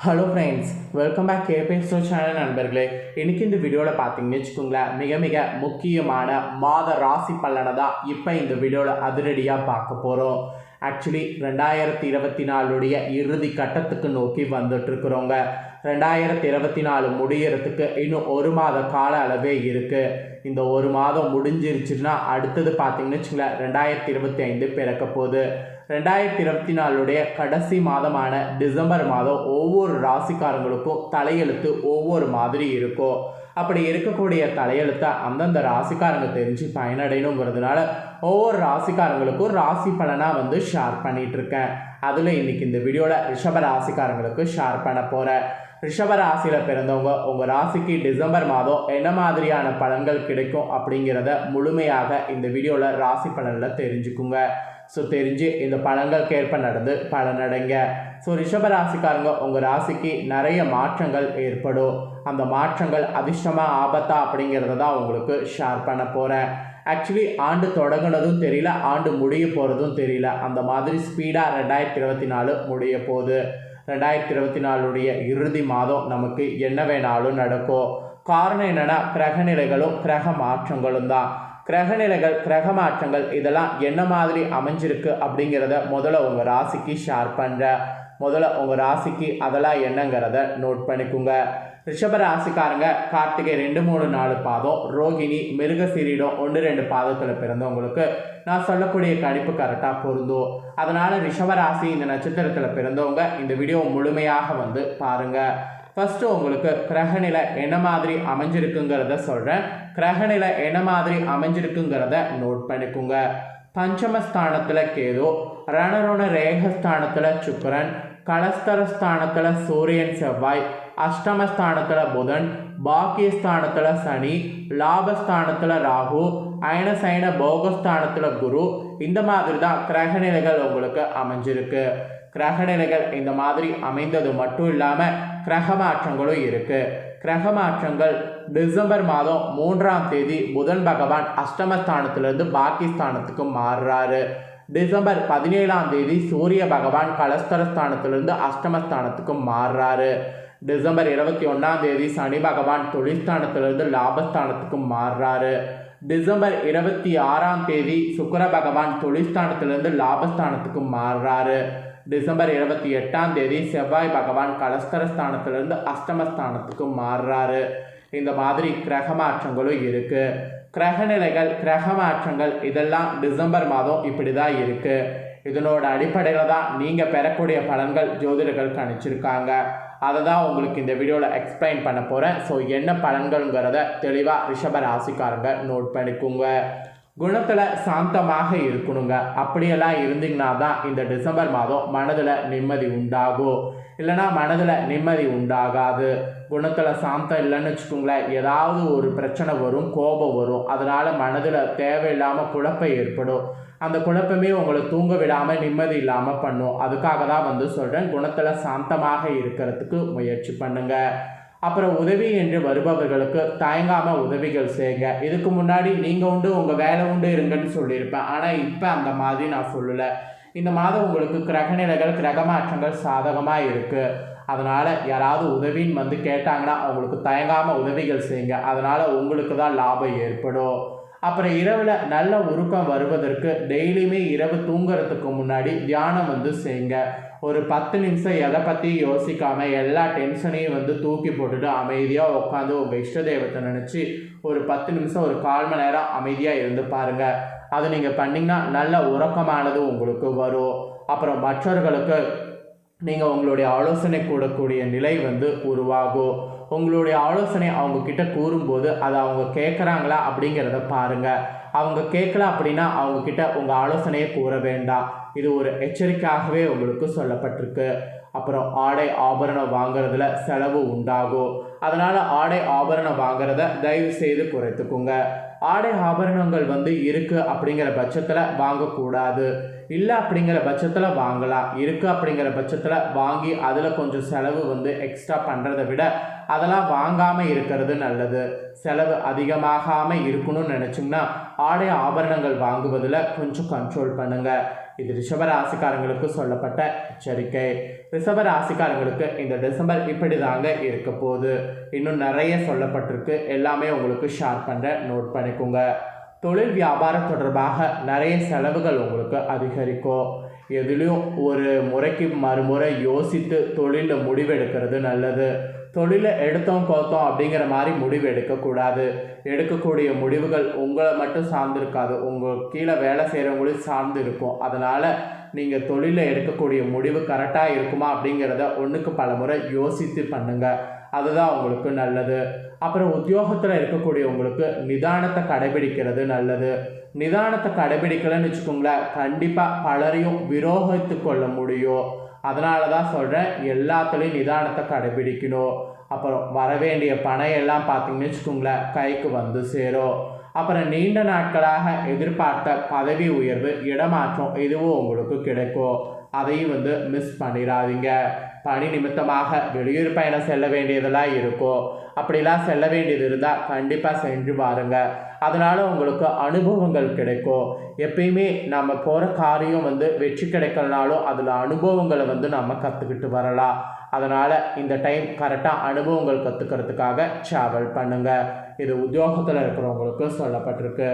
Hello friends welcome back கேபேஸ்டோ channel நண்பர்களே. இன்றைக்கி இந்த வீடியோவில் பார்த்தீங்கன்னு வச்சுக்கோங்களேன் மிக மிக முக்கியமான மாத ராசி பலனை தான் இப்போ இந்த வீடியோவில் அதிரடியாக பார்க்க போகிறோம் ஆக்சுவலி ரெண்டாயிரத்தி இருபத்தி நாலுடைய இறுதி கட்டத்துக்கு நோக்கி வந்துட்டுருக்குறோங்க ரெண்டாயிரத்தி இருபத்தி நாலு முடியறதுக்கு இன்னும் ஒரு மாத கால அளவே இருக்குது இந்த ஒரு மாதம் முடிஞ்சிருச்சுன்னா அடுத்தது பார்த்திங்கன்னு வச்சுங்களேன் ரெண்டாயிரத்தி இருபத்தி ஐந்து பிறக்க போகுது. ரெண்டாயிரத்தி இருபத்தி நாலுடைய கடைசி மாதமான டிசம்பர் மாதம் ஒவ்வொரு ராசிக்காரங்களுக்கும் தலையெழுத்து ஒவ்வொரு மாதிரி இருக்கும். அப்படி இருக்கக்கூடிய தலையெழுத்தை அந்தந்த ராசிக்காரங்க தெரிஞ்சு பயனடையணுங்கிறதுனால ஒவ்வொரு ராசிக்காரங்களுக்கும் ராசி பலனாக வந்து ஷேர் பண்ணிகிட்ருக்கேன் அதில் இன்றைக்கி இந்த வீடியோவில் ரிஷப ராசிக்காரங்களுக்கு ஷேர் பண்ண போகிறேன் ரிஷப ராசியில் பிறந்தவங்க உங்கள் ராசிக்கு டிசம்பர் மாதம் என்ன மாதிரியான பலன்கள் கிடைக்கும் அப்படிங்கிறத முழுமையாக இந்த வீடியோவில் ராசி பலனில் தெரிஞ்சுக்குங்க. ஸோ தெரிஞ்சு இந்த பழங்களுக்கு ஏற்ப நடந்து பலனடைங்க ஸோ ரிஷப ராசிக்காரங்க உங்கள் ராசிக்கு நிறைய மாற்றங்கள் ஏற்படும். அந்த மாற்றங்கள் அதிர்ஷ்டமாக ஆபத்தா அப்படிங்கிறத தான் உங்களுக்கு ஷேர் பண்ண போகிறேன் ஆக்சுவலி ஆண்டு தொடங்கினதும் தெரியல ஆண்டு முடிய போகிறதும் தெரியல. அந்த மாதிரி ஸ்பீடாக ரெண்டாயிரத்தி இருபத்தி நாலு முடிய போகுது. ரெண்டாயிரத்தி இருபத்தி நாலுடைய இறுதி மாதம் நமக்கு என்ன வேணாலும் நடக்கும். காரணம் என்னென்னா கிரகநிலைகளும் கிரக மாற்றங்களும் தான். கிரகநிலைகள் கிரக மாற்றங்கள் இதெல்லாம் என்ன மாதிரி அமைஞ்சிருக்கு அப்படிங்கிறத முதல்ல உங்கள் ராசிக்கு ஷேர் பண்ணுற முதல்ல உங்கள் ராசிக்கு அதெல்லாம் என்னங்கிறத நோட் பண்ணிக்கோங்க. ரிஷபராசிக்காரங்க கார்த்திகை ரெண்டு மூணு நாலு பாதம் ரோகிணி மிருகசீரிடம் ஒன்று ரெண்டு பாதத்தில் பிறந்தவங்களுக்கு நான் சொல்லக்கூடிய கணிப்பு கரெக்டாக பொருந்தும். அதனால் ரிஷபராசி இந்த நட்சத்திரத்தில் பிறந்தவங்க இந்த வீடியோ முழுமையாக வந்து பாருங்கள் ஃபஸ்ட்டு உங்களுக்கு கிரகநிலை என்ன மாதிரி அமைஞ்சிருக்குங்கிறத சொல்கிறேன் கிரகநிலை என்ன மாதிரி அமைஞ்சிருக்குங்கிறத நோட் பண்ணிக்கோங்க. பஞ்சமஸ்தானத்தில் கேது ரணரோண ரேகஸ்தானத்தில் சுக்கரன் கலஸ்தரஸ்தானத்தில் சூரியன் செவ்வாய் அஷ்டமஸ்தானத்தில் புதன் பாக்கியஸ்தானத்தில் சனி லாபஸ்தானத்தில் ராகு அயனசைன போகஸ்தானத்தில் குரு. இந்த மாதிரி தான் கிரகநிலைகள் உங்களுக்கு அமைஞ்சிருக்கு. கிரகநிலைகள் இந்த மாதிரி அமைந்தது மட்டும் இல்லாமல் கிரக மாற்றங்களும் இருக்குது கிரக மாற்றங்கள் டிசம்பர் மாதம் மூன்றாம் தேதி புதன் பகவான் அஷ்டமஸ்தானத்திலிருந்து பாகிஸ்தானத்துக்கு மாறுறாரு. டிசம்பர் பதினேழாம் தேதி சூரிய பகவான் கலஸ்தரஸ்தானத்திலிருந்து அஷ்டமஸ்தானத்துக்கு மாறுறாரு. டிசம்பர் இருபத்தி ஒன்றாம் தேதி சனி பகவான் தொழில்ஸ்தானத்திலிருந்து லாபஸ்தானத்துக்கு மாறுறாரு. டிசம்பர் இருபத்தி ஆறாம் தேதி சுக்கர பகவான் தொழில்ஸ்தானத்திலிருந்து லாபஸ்தானத்துக்கு மாறுறாரு. டிசம்பர் இருபத்தி எட்டாம் தேதி செவ்வாய் பகவான் கலஸ்தரஸ்தானத்திலிருந்து அஷ்டமஸ்தானத்துக்கு மாறுறாரு. இந்த மாதிரி கிரக மாற்றங்களும் இருக்குது கிரகநிலைகள் கிரக மாற்றங்கள் இதெல்லாம் டிசம்பர் மாதம் இப்படி தான் இருக்குது இதனோட அடிப்படையில் தான் நீங்கள் பெறக்கூடிய பலன்கள் ஜோதிடர்கள் கணிச்சிருக்காங்க அதை தான் உங்களுக்கு இந்த வீடியோவில் எக்ஸ்பிளைன் பண்ண போகிறேன் ஸோ என்ன பலன்கள்ங்கிறத தெளிவாக ரிஷப ராசிக்காரங்க நோட் பண்ணிக்கோங்க. குணத்தில் சாந்தமாக இருக்கணுங்க. அப்படியெல்லாம் இருந்தீங்கன்னா தான் இந்த டிசம்பர் மாதம் மனதில் நிம்மதி உண்டாகும். இல்லைனா மனதில் நிம்மதி உண்டாகாது. குணத்தில் சாந்தம் இல்லைன்னு வச்சுக்கோங்களேன் ஏதாவது ஒரு பிரச்சனை வரும் கோபம் வரும். அதனால் மனதில் தேவையில்லாமல் குழப்பம் ஏற்படும். அந்த குழப்பமே உங்களை தூங்க விடாமல் நிம்மதி இல்லாமல் பண்ணும். அதுக்காக தான் வந்து சொல்கிறேன் குணத்தில் சாந்தமாக இருக்கிறதுக்கு முயற்சி பண்ணுங்கள் அப்புறம் உதவி என்று வருபவர்களுக்கு தயங்காமல் உதவிகள் செய்யுங்க. இதுக்கு முன்னாடி நீங்கள் உண்டு உங்கள் வேலை உண்டு இருங்கன்னு சொல்லியிருப்பேன். ஆனால் இப்போ அந்த மாதிரி நான் சொல்லலை. இந்த மாதம் உங்களுக்கு கிரகநிலைகள் கிரக மாற்றங்கள் சாதகமாக இருக்குது அதனால் யாராவது உதவின்னு வந்து கேட்டாங்கன்னா அவங்களுக்கு தயங்காமல் உதவிகள் செய்யுங்க. அதனால் உங்களுக்கு தான் லாபம் ஏற்படும். அப்புறம் இரவில் நல்ல உருக்கம் வருவதற்கு டெய்லியுமே இரவு தூங்குறதுக்கு முன்னாடி தியானம் வந்து செய்யுங்க ஒரு பத்து நிமிஷம் எதை பற்றி யோசிக்காமல் எல்லா டென்ஷனையும் வந்து தூக்கி போட்டுட்டு அமைதியாக உட்காந்து உங்கள் இஷ்ட தெய்வத்தை நினச்சி ஒரு பத்து நிமிஷம் ஒரு கால் மணி நேரம் அமைதியாக இருந்து பாருங்கள் அது நீங்கள் பண்ணிங்கன்னா நல்ல உறக்கமானது உங்களுக்கு வரும். அப்புறம் மற்றவர்களுக்கு நீங்கள் உங்களுடைய ஆலோசனை கூடக்கூடிய நிலை வந்து உருவாகும் உங்களுடைய ஆலோசனை அவங்கக்கிட்ட கூறும்போது அதை அவங்க கேட்குறாங்களா அப்படிங்கிறத பாருங்கள் அவங்க கேட்கல அப்படின்னா அவங்கக்கிட்ட உங்கள் ஆலோசனையை கூற வேண்டாம். இது ஒரு எச்சரிக்கையாகவே உங்களுக்கு சொல்லப்பட்டிருக்கு. அப்புறம் ஆடை ஆபரணம் வாங்குறதுல செலவு உண்டாகும். அதனால் ஆடை ஆபரணம் வாங்குறத தயவு செய்து குறைத்துக்குங்க. ஆடை ஆபரணங்கள் வந்து இருக்குது அப்படிங்கிற பட்சத்தில் வாங்கக்கூடாது. இல்லை அப்படிங்கிற பட்சத்தில் வாங்கலாம். இருக்குது அப்படிங்கிற பட்சத்தில் வாங்கி அதில் கொஞ்சம் செலவு வந்து எக்ஸ்ட்ரா பண்ணுறதை விட அதெல்லாம் வாங்காமல் இருக்கிறது நல்லது. செலவு அதிகமாகாமல் இருக்கணும்னு நினச்சிங்கன்னா ஆடை ஆபரணங்கள் வாங்குவதில் கொஞ்சம் கண்ட்ரோல் பண்ணுங்கள் இது ரிஷபராசிக்காரங்களுக்கு சொல்லப்பட்ட எச்சரிக்கை. ரிஷபராசிக்காரங்களுக்கு இந்த டிசம்பர் இப்படி தாங்க இருக்க போகுது. இன்னும் நிறைய சொல்லப்பட்டிருக்கு. எல்லாமே உங்களுக்கு ஷேர் பண்ணுறேன் நோட் பண்ணிக்கோங்க. தொழில் வியாபாரம் தொடர்பாக நிறைய செலவுகள் உங்களுக்கு அதிகரிக்கும். எதுலேயும் ஒரு முறைக்கு மறுமுறை யோசித்து தொழிலில் முடிவெடுக்கிறது நல்லது. தொழிலை எடுத்தோம் கோத்தோம் அப்படிங்கிற மாதிரி முடிவு எடுக்கக்கூடாது. எடுக்கக்கூடிய முடிவுகள் உங்களை மட்டும் சார்ந்திருக்காது. உங்கள் கீழே வேலை செய்கிறவங்களையும் சார்ந்து இருக்கும் அதனால் நீங்கள் தொழிலில் எடுக்கக்கூடிய முடிவு கரெக்டாக இருக்குமா அப்படிங்கிறத ஒன்றுக்கு பல முறை யோசித்து பண்ணுங்கள் அதுதான் உங்களுக்கு நல்லது. அப்புறம் உத்தியோகத்தில் இருக்கக்கூடியவங்களுக்கு நிதானத்தை கடைபிடிக்கிறது நல்லது. நிதானத்தை கடைபிடிக்கலன்னு வச்சுக்கோங்களேன் கண்டிப்பாக பலரையும் விரோகித்து கொள்ள முடியும். அதனால தான் சொல்கிறேன் எல்லாத்துலேயும் நிதானத்தை கடைபிடிக்கணும். அப்புறம் வரவேண்டிய பணம் எல்லாம் பார்த்தீங்கன்னு வச்சுக்கோங்களேன் கைக்கு வந்து சேரும். அப்புறம் நீண்ட நாட்களாக எதிர்பார்த்த பதவி உயர்வு இடமாற்றம் இதுவும் உங்களுக்கு கிடைக்கும். அதையும் வந்து மிஸ் பண்ணிடாதீங்க. பணி நிமித்தமாக வெளியூர் பயணம் செல்ல வேண்டியதெல்லாம் இருக்கும் அப்படிலாம் செல்ல வேண்டியது இருந்தால் கண்டிப்பாக சென்று பாருங்க. அதனால் உங்களுக்கு அனுபவங்கள் கிடைக்கும் எப்பயுமே நம்ம போகிற காரியம் வந்து வெற்றி கிடைக்கலனாலும் அதில் அனுபவங்களை வந்து நம்ம கற்றுக்கிட்டு வரலாம். அதனால் இந்த டைம் கரெக்டாக அனுபவங்கள் கற்றுக்கிறதுக்காக ட்ராவல் பண்ணுங்கள் இது உத்தியோகத்தில் இருக்கிறவங்களுக்கு சொல்லப்பட்டிருக்கு.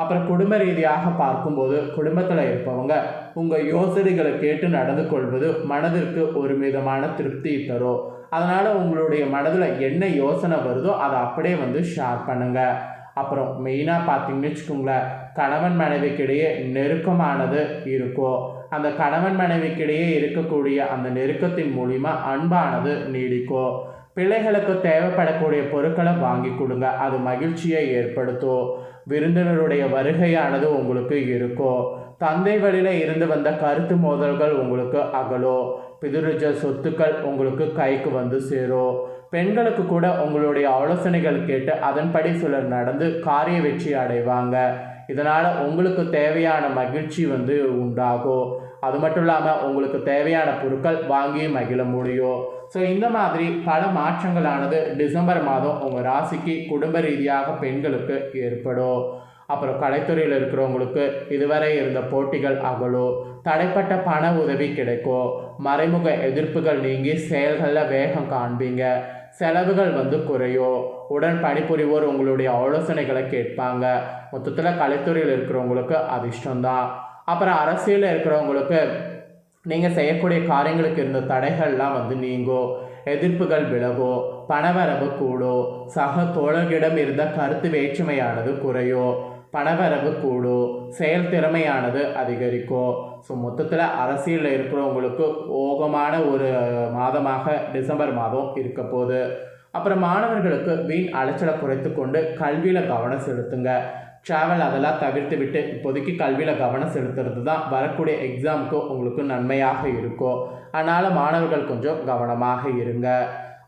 அப்புறம் குடும்ப ரீதியாக பார்க்கும்போது குடும்பத்தில் இருப்பவங்க உங்கள் யோசனைகளை கேட்டு நடந்து கொள்வது மனதிற்கு ஒரு விதமான திருப்தி தரும். அதனால் உங்களுடைய மனதில் என்ன யோசனை வருதோ அதை அப்படியே வந்து ஷேர் பண்ணுங்கள் அப்புறம் மெயினாக பார்த்தீங்கன்னு வச்சுக்கோங்களேன் கணவன் மனைவிக்கிடையே நெருக்கமானது இருக்கும். அந்த கணவன் மனைவிக்கிடையே இருக்கக்கூடிய அந்த நெருக்கத்தின் மூலிமா அன்பானது நீடிக்கும். பிள்ளைகளுக்கு தேவைப்படக்கூடிய பொருட்களை வாங்கி கொடுங்க. அது மகிழ்ச்சியை ஏற்படுத்தும். விருந்தினருடைய வருகையானது உங்களுக்கு இருக்கும். தந்தை வழியில் இருந்து வந்த கருத்து மோதல்கள் உங்களுக்கு அகலும். பிதுருஜ சொத்துக்கள் உங்களுக்கு கைக்கு வந்து சேரும். பெண்களுக்கு கூட உங்களுடைய ஆலோசனைகள் கேட்டு அதன்படி சிலர் நடந்து காரிய வெற்றி அடைவாங்க. இதனால் உங்களுக்கு தேவையான மகிழ்ச்சி வந்து உண்டாகும். அது மட்டும் இல்லாமல் உங்களுக்கு தேவையான பொருட்கள் வாங்கி மகிழ முடியும். ஸோ இந்த மாதிரி பல மாற்றங்களானது டிசம்பர் மாதம் உங்கள் ராசிக்கு குடும்ப ரீதியாக பெண்களுக்கு ஏற்படும். அப்புறம் கலைத்துறையில் இருக்கிறவங்களுக்கு இதுவரை இருந்த போட்டிகள் அகலும். தடைப்பட்ட பண உதவி கிடைக்கும். மறைமுக எதிர்ப்புகள் நீங்கி செயல்களில் வேகம் காண்பீங்க. செலவுகள் வந்து குறையும். உடன் பணிபுரிவோர் உங்களுடைய ஆலோசனைகளை கேட்பாங்க. மொத்தத்தில் கலைத்துறையில் இருக்கிறவங்களுக்கு அதிர்ஷ்டம்தான். அப்புறம் அரசியலில் இருக்கிறவங்களுக்கு நீங்கள் செய்யக்கூடிய காரியங்களுக்கு இருந்த தடைகள்லாம் வந்து நீங்கோ எதிர்ப்புகள் விலகோ பணவரவு கூடோ சக தோழர்களிடம் இருந்த கருத்து வேற்றுமையானது குறையோ பணவரவு கூடும் செயல் திறமையானது அதிகரிக்கும் ஸோ மொத்தத்தில் அரசியலில் இருக்கிறவங்களுக்கு ஓகமான ஒரு மாதமாக டிசம்பர் மாதம் இருக்க போகுது. அப்புறம் மாணவர்களுக்கு வீண் அலைச்சலை குறைத்து கொண்டு கல்வியில் கவனம் செலுத்துங்க. ட்ராவல் அதெல்லாம் தவிர்த்து விட்டு இப்போதைக்கு கல்வியில் கவனம் செலுத்துறது தான் வரக்கூடிய எக்ஸாமுக்கு உங்களுக்கு நன்மையாக இருக்கும் அதனால் மாணவர்கள் கொஞ்சம் கவனமாக இருங்க.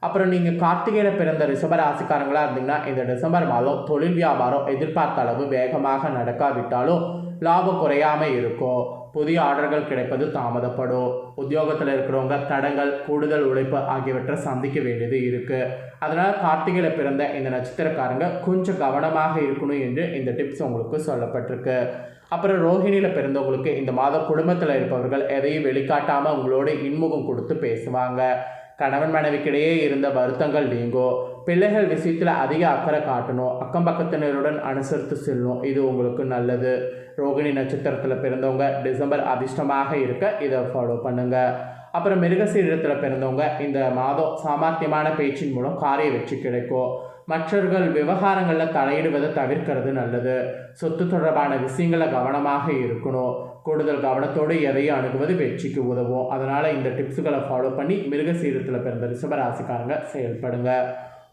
அப்புறம் நீங்கள் கார்த்திகையில் பிறந்த ரிசம்பர் ராசிக்காரங்களாக இருந்தீங்கன்னா இந்த டிசம்பர் மாதம் தொழில் வியாபாரம் எதிர்பார்த்த அளவு வேகமாக நடக்காவிட்டாலும் லாபம் குறையாமல் இருக்கும். புதிய ஆர்டர்கள் கிடைப்பது தாமதப்படும். உத்தியோகத்தில் இருக்கிறவங்க தடங்கள் கூடுதல் உழைப்பு ஆகியவற்றை சந்திக்க வேண்டியது இருக்குது அதனால் கார்த்திகையில் பிறந்த இந்த நட்சத்திரக்காரங்க கொஞ்சம் கவனமாக இருக்கணும் என்று இந்த டிப்ஸ் உங்களுக்கு சொல்லப்பட்டிருக்கு. அப்புறம் ரோஹிணியில் பிறந்தவங்களுக்கு இந்த மாதம் குடும்பத்தில் இருப்பவர்கள் எதையும் வெளிக்காட்டாமல் உங்களோட இன்முகம் கொடுத்து பேசுவாங்க. கணவன் மனைவிக்கிடையே இருந்த வருத்தங்கள் நீங்கும் பிள்ளைகள் விஷயத்தில் அதிக அக்கறை காட்டணும். அக்கம் பக்கத்தினருடன் அனுசரித்து செல்லணும் இது உங்களுக்கு நல்லது. ரோகிணி நட்சத்திரத்தில் பிறந்தவங்க டிசம்பர் அதிர்ஷ்டமாக இருக்க இதை ஃபாலோ பண்ணுங்கள் அப்புறம் மிருகசீரத்தில் பிறந்தவங்க இந்த மாதம் சாமர்த்தியமான பேச்சின் மூலம் காரிய வெற்றி கிடைக்கும். மற்றவர்கள் விவகாரங்களில் தலையிடுவதை தவிர்க்கிறது நல்லது. சொத்து தொடர்பான விஷயங்களை கவனமாக இருக்கணும். கூடுதல் கவனத்தோடு எதையும் அணுகுவது வெற்றிக்கு உதவும். அதனால் இந்த டிப்ஸுகளை ஃபாலோ பண்ணி மிருகசீரத்தில் பிறந்த ரிஷபராசிக்காரங்க செயல்படுங்க.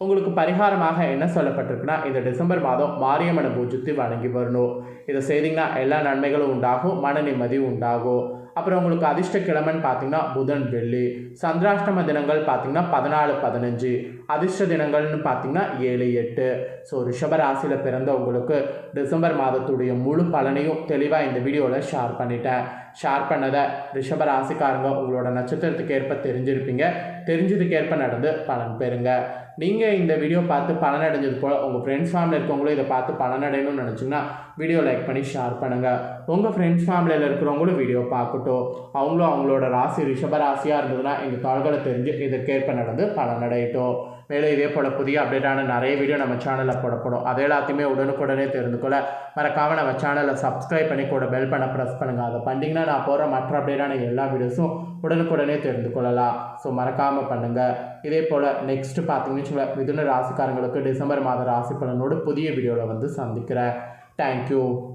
உங்களுக்கு பரிகாரமாக என்ன சொல்லப்பட்டிருக்குன்னா இந்த டிசம்பர் மாதம் மாரியம்மனை பூஜித்து வணங்கி வரணும். இதை செய்திங்கன்னா எல்லா நன்மைகளும் உண்டாகும் மன நிம்மதி உண்டாகும். அப்புறம் உங்களுக்கு அதிர்ஷ்ட கிழமைன்னு பார்த்தீங்கன்னா புதன் வெள்ளி. சந்திராஷ்டம தினங்கள் பார்த்தீங்கன்னா பதினாலு பதினஞ்சு. அதிர்ஷ்ட தினங்கள்னு பார்த்தீங்கன்னா ஏழு எட்டு. ஸோ ரிஷபராசியில் பிறந்த உங்களுக்கு டிசம்பர் மாதத்துடைய முழு பலனையும் தெளிவாக இந்த வீடியோவில் ஷேர் பண்ணிட்டேன். ஷேர் பண்ணதை ரிஷப ராசிக்காரங்க உங்களோட நட்சத்திரத்துக்கு ஏற்ப தெரிஞ்சிருப்பீங்க. தெரிஞ்சதுக்கு ஏற்ப நடந்து பலன் பெறுங்க. நீங்கள் இந்த வீடியோ பார்த்து பலனடைஞ்சது போல் உங்கள் ஃப்ரெண்ட்ஸ் ஃபேமிலி இருக்கவங்களும் இதை பார்த்து பலனடையணும்னு நினச்சிங்கன்னா வீடியோ லைக் பண்ணி ஷேர் பண்ணுங்கள் உங்கள் ஃப்ரெண்ட்ஸ் ஃபேமிலியில் இருக்கிறவங்களும் வீடியோ பார்க்கட்டும். அவங்களும் அவங்களோட ராசி ரிஷபராசியாக இருந்ததுன்னா எங்கள் தாள்களை தெரிஞ்சு இதற்கேற்ப நடந்து பலனடையட்டும் மேலே இதே போல் புதிய அப்டேட்டான நிறைய வீடியோ நம்ம சேனலில் போடப்படும். அது எல்லாத்தையுமே உடனுக்குடனே தெரிந்து கொள்ள மறக்காமல் நம்ம சேனலை சப்ஸ்கிரைப் பண்ணி கூட பெல் பண்ண ப்ரெஸ் பண்ணுங்கள் அதை பண்ணிங்கன்னா நான் போகிற மற்ற அப்டேட்டான எல்லா வீடியோஸும் உடனுக்குடனே தெரிந்து கொள்ளலாம் ஸோ மறக்காமல் பண்ணுங்கள் இதே போல் நெக்ஸ்ட் பார்த்தீங்கன்னு வச்சுக்கோங்களேன் மிதுன ராசிக்காரங்களுக்கு டிசம்பர் மாத ராசி பலனோடு புதிய வீடியோவில் வந்து சந்திக்கிறேன். தேங்க்யூ